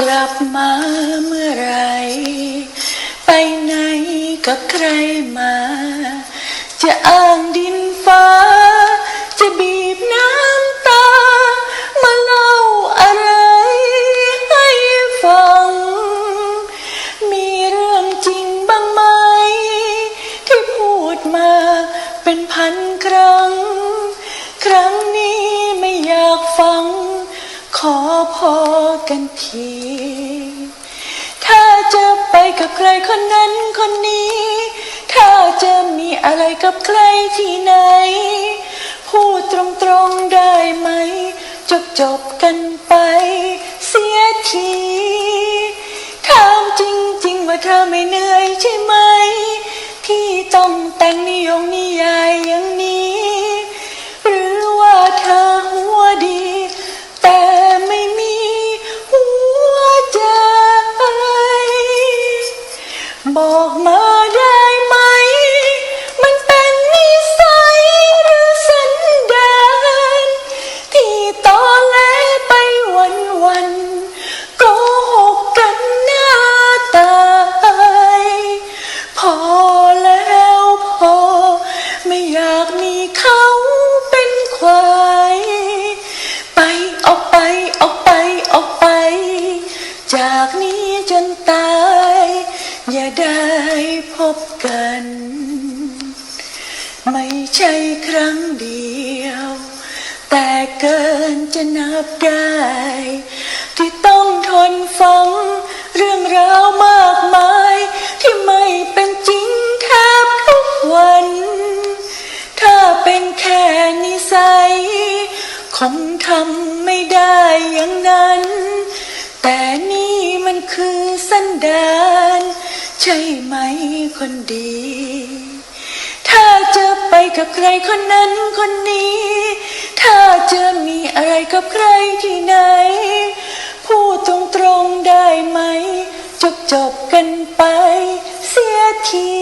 กลับมาเมื่อไร ไปไหนกับใครมา จะอ้างดินฟ้า จะบีบน้ำตา มาเล่าอะไรให้ฟัง มีเรื่องจริงบ้างไหม ที่พูดมาเป็นพันครั้ง ครั้งนี้ไม่อยากฟัง ขอพอกันที คนนั้นคนนี้ ถ้าจะมีอะไรกับใครที่ไหน พูดตรงๆได้ไหม จบจบกันไป เสียทีถามจริง ๆ ว่าเธอไม่เหนื่อยใช่ไหม ที่ต้องแต่งนิยมนี้ อย่าได้พบกัน ไม่ใช่ครั้งเดียว แต่เกินจะนับได้ ที่ต้องทนฟัง เรื่องราวมากมาย ที่ไม่เป็นจริงแทบทุกวัน ถ้าเป็นแค่นิสัย คงทำไม่ได้อย่างนั้น แต่นี่มันคือสันดาน ใช่ไหมคนดี ถ้าจะไปกับใครคนนั้นคนนี้ ถ้าจะมีอะไรกับใครที่ไหน พูดตรงๆได้ไหม จบจบกันไปเสียที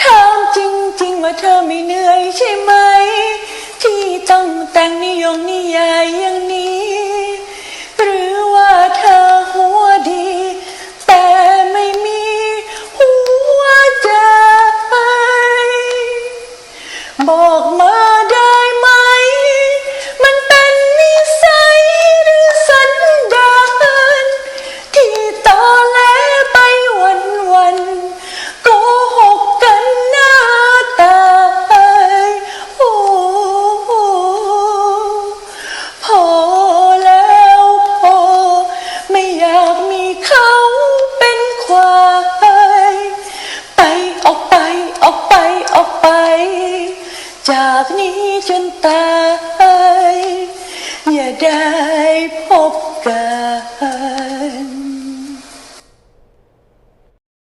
ถามจริงๆว่าเธอไม่เหนื่อยใช่ไหม ที่ต้องแต่งนิยมนิยายอย่างนี้ จากนี้จนตาย อย่าได้พบ